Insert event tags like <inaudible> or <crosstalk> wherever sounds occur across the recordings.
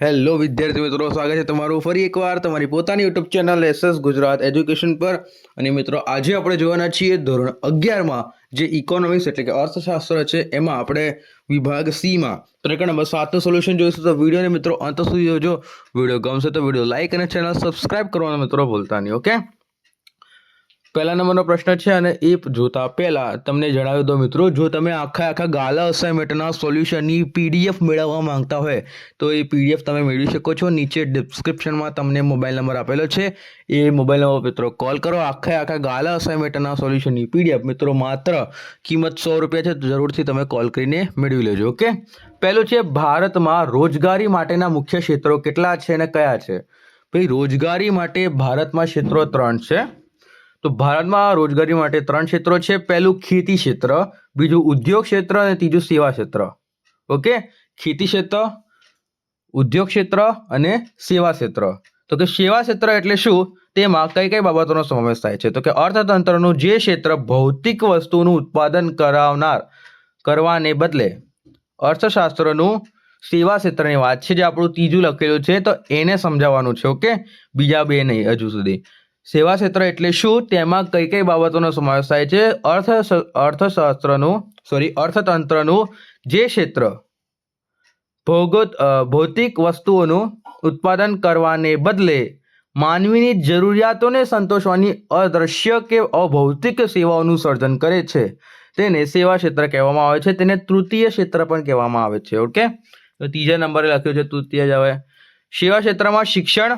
Hello વિદ્યાર્થી મિત્રો, સ્વાગત છે તમારું ફરી એકવાર તમારી પોતાની YouTube channel SS Gujarat education પર. અને મિત્રો, આજે આપણે જોવાના છીએ ધોરણ અગિયારમાં જે ઇકોનોમિક્સ એટલે કે અર્થશાસ્ત્ર છે, એમાં આપણે વિભાગ સીમાં પ્રકરણ નંબર સાતનું સોલ્યુશન જોઈશું. તો વિડીયોને મિત્રો, અંત સુધી જોજો. વીડિયો ગમશે તો વીડિયો લાઇક અને ચેનલ સબસ્ક્રાઇબ કરવાનો મિત્રો ભૂલતા નહીં ઓકે પહેલા નંબરનો પ્રશ્ન છે અને એ જોતા પહેલા તમને જણાવી દો મિત્રો, જો તમે આખા આખા ગાલા અસાઇનમેન્ટના સોલ્યુશનની પીડીએફ મેળવવા માંગતા હોય, તો એ પીડીએફ તમે મેળવી શકો છો. નીચે ડિસ્ક્રિપ્શનમાં તમને મોબાઈલ નંબર આપેલો છે. એ મોબાઈલ નંબર મિત્રો કોલ કરો. આખા આખા ગાલા અસાઇનમેન્ટના સોલ્યુશનની પીડીએફ મિત્રો માત્ર કિંમત સો રૂપિયા છે. તો જરૂરથી તમે કોલ કરીને મેળવી લેજો, ઓકે? પહેલું છે, ભારતમાં રોજગારી માટેના મુખ્ય ક્ષેત્રો કેટલા છે અને કયા છે? ભાઈ, રોજગારી માટે ભારતમાં ક્ષેત્રો ત્રણ છે. તો ભારતમાં રોજગારી માટે ત્રણ ક્ષેત્રો છે. પહેલું ખેતી ક્ષેત્ર, બીજું ઉદ્યોગ ક્ષેત્ર અને ત્રીજું સેવા ક્ષેત્ર. ઓકે? ખેતી ક્ષેત્ર, ઉદ્યોગ ક્ષેત્ર અને સેવા ક્ષેત્ર. તો કે સેવા ક્ષેત્ર એટલે શું? તેમાં કઈ કઈ બાબતોનો સમાવેશ થાય છે? તો કે અર્થતંત્રનું જે ક્ષેત્ર ભૌતિક વસ્તુનું ઉત્પાદન કરાવનાર, કરવાને બદલે અર્થશાસ્ત્રનું સેવા ક્ષેત્રની વાત છે, જે આપણું ત્રીજું લખેલું છે, તો એને સમજાવવાનું છે, ઓકે? બીજા બે નહીં, હજુ સુધી. સેવા ક્ષેત્ર એટલે શું? તેમાં કઈ કઈ બાબતોનો સમાવેશ થાય છે? અર્થ અર્થશાસ્ત્રનું સોરી અર્થતંત્રનું જે ક્ષેત્ર ભૌગોત ભૌતિક વસ્તુઓનું ઉત્પાદન કરવાને બદલે માનવીની જરૂરિયાતોને સંતોષવાની અદૃશ્ય કે અભૌતિક સેવાઓનું સર્જન કરે છે. તેને સેવા ક્ષેત્ર કહેવામાં આવે છે. તેને તૃતીય ક્ષેત્ર પણ કહેવામાં આવે છે, ઓકે? તો ત્રીજા નંબરે લખ્યું છે, તૃતીય જ આવે સેવા ક્ષેત્રમાં શિક્ષણ,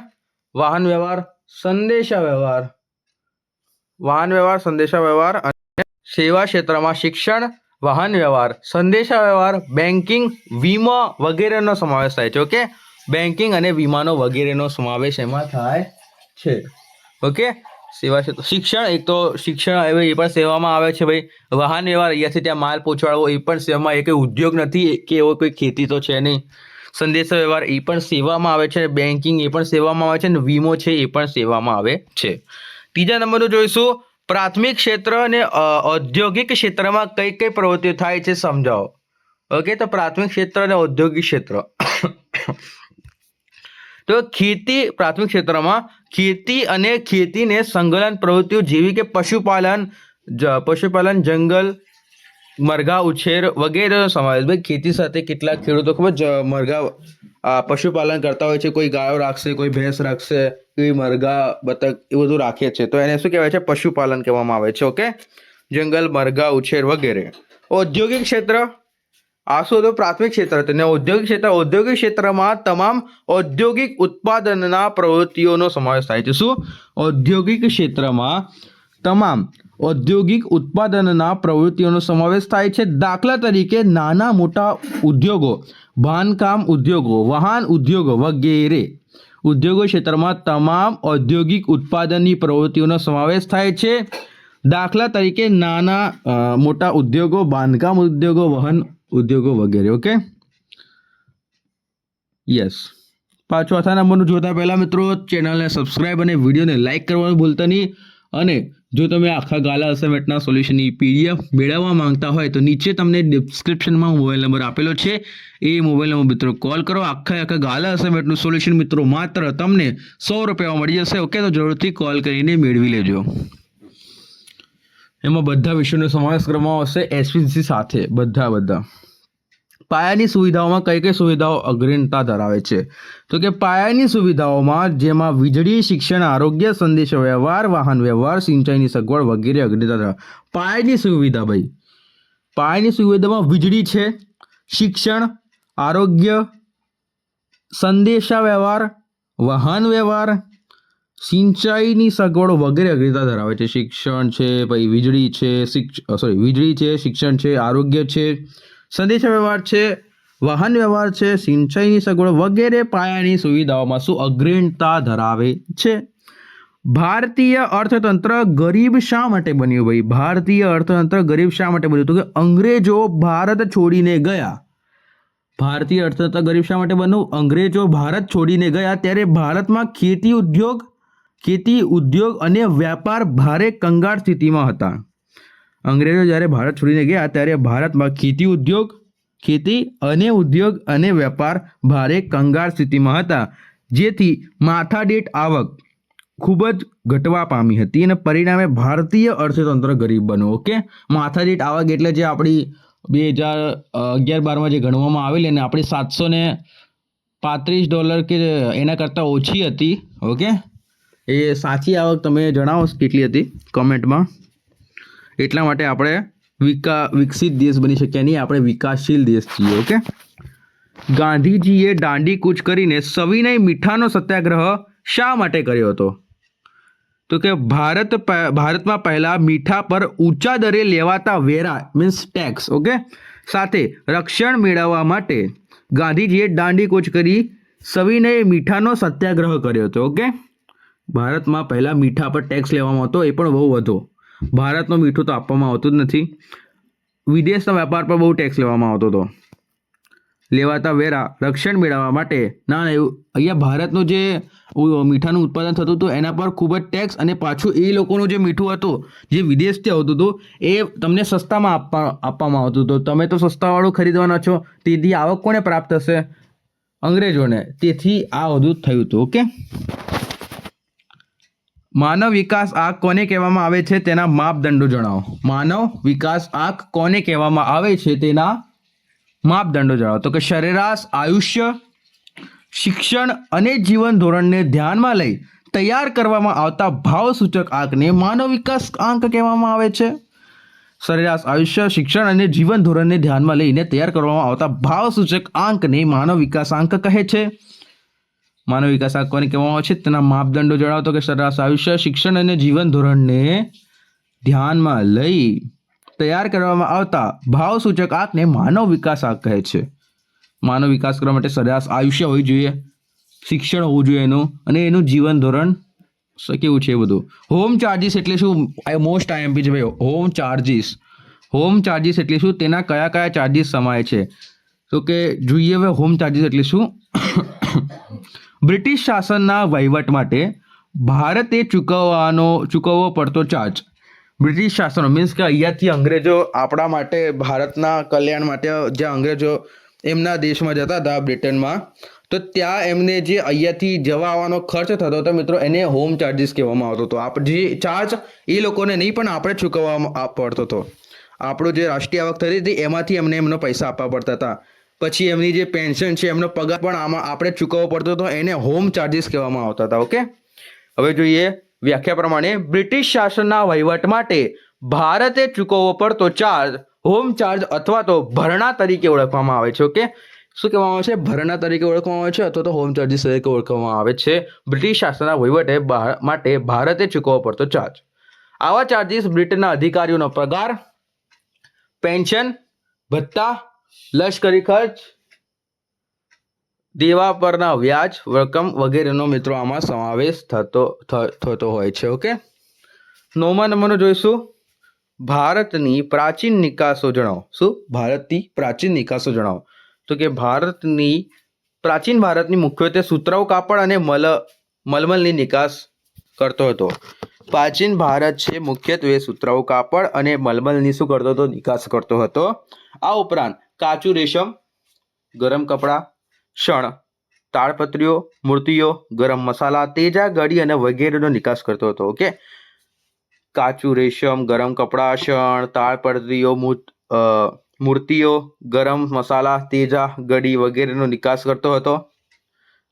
વાહન વ્યવહાર સંદેશા વ્યવહાર વાહન વ્યવહાર સંદેશા વ્યવહાર અને સેવા ક્ષેત્રમાં શિક્ષણ વાહન વ્યવહાર સંદેશા વ્યવહાર બેન્કિંગ વીમો વગેરેનો સમાવેશ થાય છે, ઓકે? બેન્કિંગ અને વીમાનો વગેરેનો સમાવેશ એમાં થાય છે, ઓકે? સેવા ક્ષેત્ર, શિક્ષણ, એક તો શિક્ષણ હવે એ પણ સેવામાં આવે છે ભાઈ. વાહન વ્યવહાર અહીંયાથી ત્યાં માલ પહોંચાડવો એ પણ સેવામાં એ કોઈ ઉદ્યોગ નથી, કે એવો કોઈ ખેતી તો છે નહીં. સંદેશા વ્યવહાર એ પણ સેવામાં આવે છે બેન્કિંગ એ પણ સેવામાં આવે છે અને વીમો છે એ પણ સેવામાં આવે છે. ત્રીજા નંબરનું જોઈશું. પ્રાથમિક ક્ષેત્ર અને ઔદ્યોગિક ક્ષેત્રમાં કઈ કઈ પ્રવૃત્તિઓ થાય છે સમજાવો. ઓકે, તો પ્રાથમિક ક્ષેત્ર અને ઔદ્યોગિક ક્ષેત્ર. <coughs> તો ખેતી, પ્રાથમિક ક્ષેત્રમાં ખેતી અને ખેતીને સંકલન પ્રવૃત્તિઓ જેવી કે પશુપાલન પશુપાલન, જંગલ મરઘા, ઉછેર વગેરેનો સમાવેશ. ભાઈ, ખેતી સાથે કેટલાક ખેડૂતો ખૂબ જ મરઘા પશુપાલન કરતા હોય છે, કોઈ ગાયો રાખશે, કોઈ ભેંસ રાખશે, કોઈ મરઘા, બતક, એ બધું રાખે છે. તો એને શું કહેવાય છે? પશુપાલન કહેવામાં આવે છે, ઓકે? જંગલ, મરઘા, ઉછેર વગેરે. ઔદ્યોગિક ક્ષેત્ર? આ શું હતું? પ્રાથમિક ક્ષેત્ર હતું. ને ઔદ્યોગિક ક્ષેત્ર? ઔદ્યોગિક ક્ષેત્રમાં તમામ ઔદ્યોગિક ઉત્પાદનના પ્રવૃત્તિઓનો સમાવેશ થાય છે. શું? ઔદ્યોગિક ક્ષેત્રમાં તમામ ઔદ્યોગિક ઉત્પાદનના પ્રવૃત્તિઓનો સમાવેશ થાય છે. દાખલા તરીકે નાના મોટા ઉદ્યોગો, બાંધકામ ઉદ્યોગો, વાહન ઉદ્યોગો વગેરે ઉદ્યોગો ક્ષેત્રમાં તમામ ઔદ્યોગિક ઉત્પાદનની પ્રવૃત્તિઓનો સમાવેશ થાય છે. દાખલા તરીકે નાના મોટા ઉદ્યોગો, બાંધકામ ઉદ્યોગો, વહન ઉદ્યોગો વગેરે, ઓકે? યસ. પાછો આથા નંબરનું જોતા પહેલાં મિત્રો ચેનલને સબસ્ક્રાઈબ અને વિડીયોને લાઇક કરવાનું ભૂલતા નહીં અને જો તમે આખા ગાલા અસાઇમેન્ટના સોલ્યુશનની પીડીએફ મેળવવા માંગતા હોય તો નીચે તમને ડિસ્ક્રિપ્શનમાં મોબાઈલ નંબર આપેલો છે. એ મોબાઈલ નંબર મિત્રો કોલ કરો. આખા આખા ગાલા અસાઇમેન્ટનું સોલ્યુશન મિત્રો માત્ર તમને સો રૂપિયામાં મળી જશે. ઓકે તો જરૂરથી કોલ કરીને મેળવી લેજો. એમાં બધા વિષયોનો સમાવેશ કરવામાં આવશે. એસપીસી સાથે. બધા બધા. પાયાની સુવિધાઓમાં કઈ કઈ સુવિધાઓ અગ્રણતા ધરાવે છે? તો કે પાયાની સુવિધાઓમાં જેમાં વીજળી, શિક્ષણ, આરોગ્ય, સંદેશા વ્યવહાર, વાહન વ્યવહાર, સિંચાઈની સગવડ વગેરે અગ્રતા ધરાવે પાયાની સુવિધા ભાઈ, પાયાની સુવિધામાં વીજળી છે, શિક્ષણ, આરોગ્ય, સંદેશા વ્યવહાર, વાહન વ્યવહાર, સિંચાઈની સગવડ વગેરે અગ્રતા ધરાવે છે. શિક્ષણ છે, પછી વીજળી છે સોરી વીજળી છે, શિક્ષણ છે, આરોગ્ય છે સંદેશા વ્યવહાર છે, વાહન વ્યવહાર છે, સિંચાઈની સગવડ વગેરે પાયાની સુવિધાઓમાં શું અગ્રીણતા ધરાવે છે. ભારતીય અર્થતંત્ર ગરીબ શા માટે બન્યું ભાઈ? ભારતીય અર્થતંત્ર ગરીબ શા માટે બન્યું? તો કે અંગ્રેજો ભારત છોડીને ગયા. ભારતીય અર્થતંત્ર ગરીબ શા માટે બન્યું? અંગ્રેજો ભારત છોડીને ગયા ત્યારે ભારતમાં ખેતી ઉદ્યોગ ખેતી ઉદ્યોગ અને વ્યાપાર ભારે કંગાળ સ્થિતિમાં હતા. અંગ્રેજો જ્યારે ભારત છોડીને ગયા ત્યારે ભારતમાં ખેતી ઉદ્યોગ, ખેતી અને ઉદ્યોગ અને વેપાર ભારે કંગાળ સ્થિતિમાં હતા, જેથી માથાદીઠ આવક ખૂબ જ ઘટવા પામી હતી અને પરિણામે ભારતીય અર્થતંત્ર ગરીબ બન્યું ઓકે માથાદીઠ આવક એટલે જે આપણી બે હજાર અગિયાર બારમાં જે ગણવામાં આવેલી અને આપણી સાતસો ને પાંત્રીસ ડોલર કે એના કરતાં ઓછી હતી ઓકે એ સાચી આવક તમે જણાવો, કેટલી હતી? કોમેન્ટમાં એટલા માટે આપણે વિકા, વિકસિત દેશ બની શક્યા નહીં, આપણે વિકાસશીલ દેશ છીએ, ઓકે? ગાંધીજીએ દાંડી કૂચ કરીને સવિનય મીઠાનો સત્યાગ્રહ શા માટે કર્યો હતો? તો કે ભારત ભારતમાં પહેલાં મીઠા પર ઊંચા દરે લેવાતા વેરા મીન્સ ટેક્સ ઓકે? સાથે રક્ષણ મેળવવા માટે ગાંધીજીએ દાંડી કૂચ કરી સવિનય મીઠાનો સત્યાગ્રહ કર્યો હતો, ઓકે? ભારતમાં પહેલાં મીઠા પર ટેક્સ લેવામાં હતો એ પણ બહુ વધુ. ભારતનું મીઠું તો આપવામાં આવતું જ નથી. વિદેશના વેપાર પર બહુ ટેક્સ લેવામાં આવતો હતો. લેવાતા વેરા રક્ષણ મેળવવા માટે ના અહીંયા ભારતનું જે મીઠાનું ઉત્પાદન થતું હતું, એના પર ખૂબ જ ટેક્સ અને પાછું એ લોકોનું જે મીઠું હતું, જે વિદેશથી આવતું હતું, એ તમને સસ્તામાં આપવા, આપવામાં આવતું હતું. તમે તો સસ્તાવાળું ખરીદવાના છો, તેથી આવક કોને પ્રાપ્ત થશે? અંગ્રેજોને. તેથી આ બધું થયું હતું ઓકે માનવ વિકાસ આંક કોને કહેવામાં આવે છે તેના માપદંડો જણાવો. માનવ વિકાસ આંક કોને કહેવામાં આવે છે તેના માપદંડો જણાવો. તો કે સરેરાશ, આયુષ્ય, શિક્ષણ અને જીવન ધોરણને ધ્યાનમાં લઈ તૈયાર કરવામાં આવતા ભાવ સૂચક આંકને માનવ વિકાસ આંક કહેવામાં આવે છે. સરેરાશ, આયુષ્ય, શિક્ષણ અને જીવન ધોરણને ધ્યાનમાં લઈને તૈયાર કરવામાં આવતા ભાવ સૂચક આંકને માનવ વિકાસ આંક કહે છે. માનવ વિકાસ આંકવાની કહેવામાં આવે છે. તેના માપદંડો જણાવતો કે સરેરાશ આયુષ્ય, શિક્ષણ અને જીવન ધોરણને ધ્યાનમાં લઈ તૈયાર કરવામાં આવતા ભાવ સૂચક આંકને માનવ વિકાસ આંક કહે છે. માનવ વિકાસ કરવા માટે સરેરાશ આયુષ્ય હોવી જોઈએ, શિક્ષણ હોવું જોઈએ એનું, અને એનું જીવન ધોરણ કેવું છે એ બધું. હોમ ચાર્જિસ એટલે શું? મોસ્ટ આઈએમપી છે ભાઈ હોમ ચાર્જિસ હોમ ચાર્જિસ એટલે શું? તેના કયા કયા ચાર્જિસ સમાય છે? તો કે જોઈએ હવે હોમ ચાર્જિસ એટલે શું? બ્રિટિશ શાસનના વહીવટ માટે ભારતે ચૂકવવાનો, ચૂકવવો પડતો ચાર્જ. બ્રિટિશ શાસનો મીન્સ કે અહીંયાથી અંગ્રેજો આપણા માટે, ભારતના કલ્યાણ માટે જે અંગ્રેજો એમના દેશમાં જતા હતા, બ્રિટનમાં, તો ત્યાં એમને જે અહીંયાથી જવા આવવાનો ખર્ચ થતો હતો, મિત્રો, એને હોમ ચાર્જિસ કહેવામાં આવતો હતો. આપ જે ચાર્જ એ લોકોને નહીં, પણ આપણે ચૂકવવામાં પડતો હતો. આપણું જે રાષ્ટ્રીય આવક થતી હતી, એમાંથી એમને એમનો પૈસા આપવા પડતા હતા. પછી એમની જે પેન્શન છે, એમનો પગાર પણ આમાં આપણે ચૂકવવો પડતો હતો, એને હોમ ચાર્જિસ કહેવામાં આવતા હતા ઓકે હવે જોઈએ વ્યાખ્યા પ્રમાણે બ્રિટિશ શાસનના વહીવટ માટે ભારતે ચૂકવવો પડતો ચાર્જ હોમ ચાર્જ અથવા તો ભરણા તરીકે ઓળખવામાં આવે છે ઓકે શું કહેવામાં આવે છે? ભરણા તરીકે ઓળખવામાં આવે છે અથવા તો હોમ ચાર્જિસ તરીકે ઓળખવામાં આવે છે? બ્રિટિશ શાસનના વહીવટે માટે ભારતે ચૂકવવો પડતો ચાર્જ આવા ચાર્જિસ બ્રિટનના અધિકારીઓનો પગાર પેન્શન ભત્તા લશ્કરી ખર્ચ, દેવા પરના વ્યાજ રકમ વગેરેનો મિત્રો આમાં સમાવેશ થતો થતો હોય છે, ઓકે? નવમા નંબરનો જોઈશું. ભારતની પ્રાચીન નિકાસો જણાવો. શું? ભારતની પ્રાચીન નિકાસો જણાવો. તો કે ભારતની, પ્રાચીન ભારતની મુખ્યત્વે સુતરાઉ કાપડ અને મલ, મલમલની નિકાસ કરતો હતો. પ્રાચીન ભારત છે મુખ્યત્વે સુતરાઉ કાપડ અને મલમલની શું કરતો હતો? નિકાસ કરતો હતો. આ ઉપરાંત કાચું રેશમ, ગરમ કપડાં, શણ, તાડપત્રીઓ, મૂર્તિઓ, ગરમ મસાલા, તેજા, ગળી અને વગેરેનો નિકાસ કરતો હતો ઓકે કાચું રેશમ, ગરમ કપડાં, શણ, તાડપત્રીઓ મૂર્ત- મૂર્તિઓ, ગરમ મસાલા, તેજા, ગળી વગેરેનો નિકાસ કરતો હતો.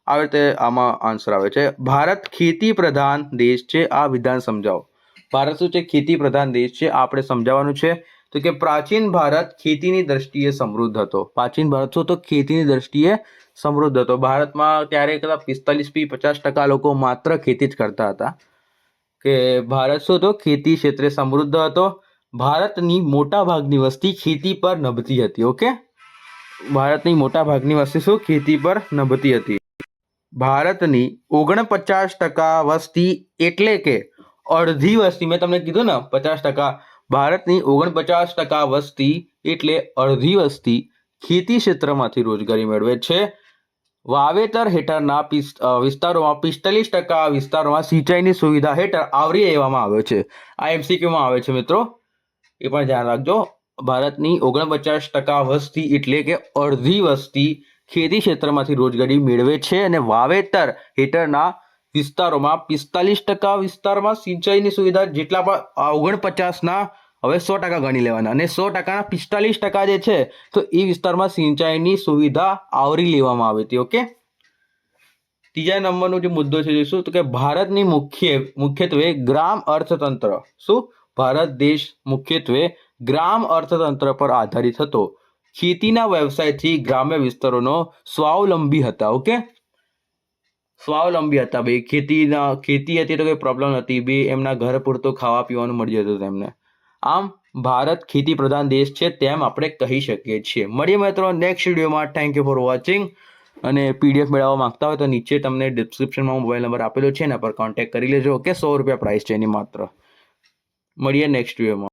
આવી રીતે આમાં આન્સર આવે છે. ભારત ખેતી પ્રધાન દેશ છે, આ વિધાન સમજાવો. ભારત શું છે? ખેતી પ્રધાન દેશ છે આપણે સમજાવવાનું છે. તો કે પ્રાચીન ભારત ખેતીની દ્રષ્ટિએ સમૃદ્ધ હતો. પ્રાચીન ભારત શું તો ખેતીની દ્રષ્ટિએ સમૃદ્ધ હતો. ભારતમાં ત્યારે કદાચ પિસ્તાલીસથી પચાસ ટકા લોકો માત્ર ખેતી જ કરતા હતા. કે ભારત શું તો ખેતી ક્ષેત્રે સમૃદ્ધ હતો. ભારતની મોટા ભાગની વસ્તી ખેતી પર નભતી હતી, ઓકે? ભારતની મોટા ભાગની વસ્તી શું? ખેતી પર નભતી હતી. ભારતની ઓગણપચાસ ટકા વસ્તી એટલે કે અડધી વસ્તી, મેં તમને કીધું ને, પચાસ ટકા ભારતની ઓગણપચાસ ટકા વસ્તી એટલે અડધી વસ્તી ખેતી ક્ષેત્રમાંથી રોજગારી મેળવે છે. વાવેતર હેઠળના વિસ્તારોમાં પિસ્તાલીસ ટકા વિસ્તારોમાં સિંચાઈની સુવિધા હેઠળ આવરી લેવામાં આવે છે. આ એમસીક્યુમાં આવે છે મિત્રો. એ પણ ધ્યાન રાખજો. ભારતની ઓગણપચાસ ટકા વસ્તી એટલે કે અડધી વસ્તી ખેતી ક્ષેત્રમાંથી રોજગારી મેળવે છે અને વાવેતર હેઠળના વિસ્તારોમાં પિસ્તાલીસ ટકા વિસ્તારમાં સિંચાઈની સુવિધા જેટલા પણ ઓગણપચાસના હવે સો ટકા ગણી લેવાના. અને સો ટકાના પિસ્તાલીસ ટકા જે છે, તો એ વિસ્તારમાં સિંચાઈની સુવિધા આવરી લેવામાં આવી હતી, ઓકે? ત્રીજા નંબરનો જે મુદ્દો છે, જોઈશું તો કે ભારતની મુખ્ય, મુખ્યત્વે ગ્રામ અર્થતંત્ર. શું? ભારત દેશ મુખ્યત્વે ગ્રામ અર્થતંત્ર પર આધારિત હતો. ખેતીના વ્યવસાયથી ગ્રામ્ય વિસ્તારોનો સ્વાવલંબી હતા, ઓકે? સ્વાવલંબી હતા, ભાઈ. ખેતીના, ખેતી હતી તો કોઈ પ્રોબ્લેમ નથી બે એમના ઘર પૂરતો ખાવા પીવાનું મળી જતું તેમને આમ ભારત ખેતી પ્રધાન દેશ છે તેમ આપણે કહી શકીએ છીએ. મળીએ મિત્રો નેક્સ્ટ વિડીયોમાં થેન્ક યુ ફોર વોચિંગ અને પીડીએફ મેળવવા માંગતા હોય તો નીચે તમને ડિસ્ક્રિપ્શનમાં મોબાઈલ નંબર આપેલો છે, એના પર કોન્ટેક્ટ કરી લેજો. ઓકે, સો રૂપિયા પ્રાઇસ છે એની માત્ર. મળીએ નેક્સ્ટ વિડીયોમાં